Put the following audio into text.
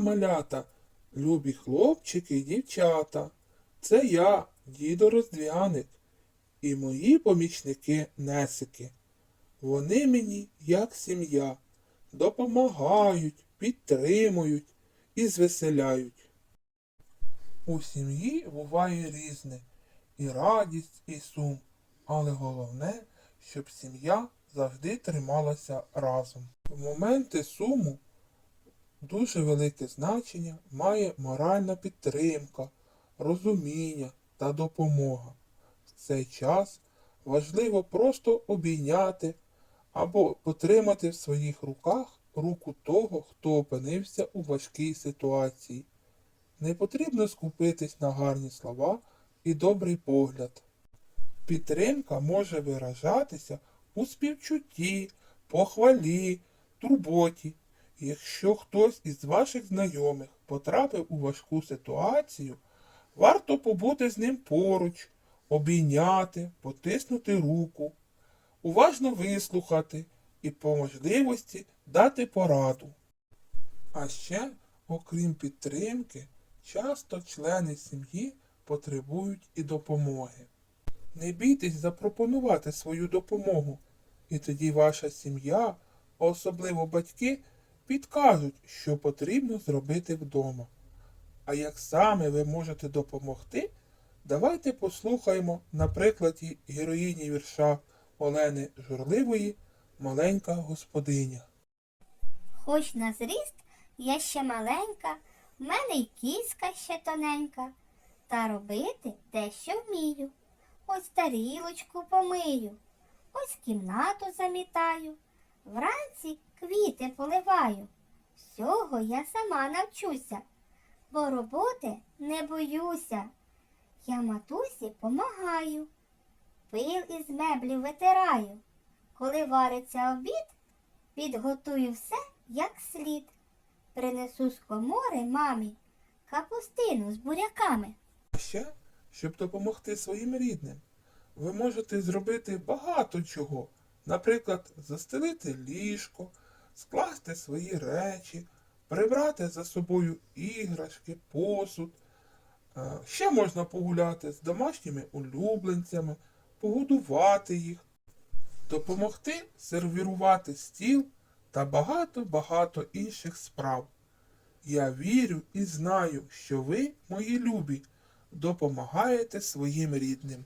малята, любі хлопчики і дівчата. Це я, дідо Роздвяник, і мої помічники Несики. Вони мені, як сім'я, допомагають, підтримують і звеселяють. У сім'ї буває різне і радість, і сум, але головне, щоб сім'я завжди трималася разом. В моменти суму дуже велике значення має моральна підтримка, розуміння та допомога. В цей час важливо просто обійняти або потримати в своїх руках руку того, хто опинився у важкій ситуації. Не потрібно скупитись на гарні слова і добрий погляд. Підтримка може виражатися у співчутті, похвалі, турботі. Якщо хтось із ваших знайомих потрапив у важку ситуацію, варто побути з ним поруч, обійняти, потиснути руку, уважно вислухати і по можливості дати пораду. А ще, окрім підтримки, часто члени сім'ї потребують і допомоги. Не бійтесь запропонувати свою допомогу, і тоді ваша сім'я, особливо батьки, підкажуть, що потрібно зробити вдома. А як саме ви можете допомогти, давайте послухаємо на прикладі героїні вірша Олени Журливої Маленька господиня. Хоч на зріст я ще маленька, в мене й кіска ще тоненька, та робити дещо вмію. Ось тарілочку помию, ось кімнату замітаю, вранці квіти поливаю. Всього я сама навчуся, бо роботи не боюся. Я матусі помагаю, пил із меблів витираю. Коли вариться обід, підготую все як слід. Принесу з комори мамі капустину з буряками. А ще, щоб допомогти своїм рідним, ви можете зробити багато чого. Наприклад, застелити ліжко, скласти свої речі, прибрати за собою іграшки, посуд. Ще можна погуляти з домашніми улюбленцями, погодувати їх, допомогти сервірувати стіл та багато-багато інших справ. Я вірю і знаю, що ви, мої любі, допомагаєте своїм рідним.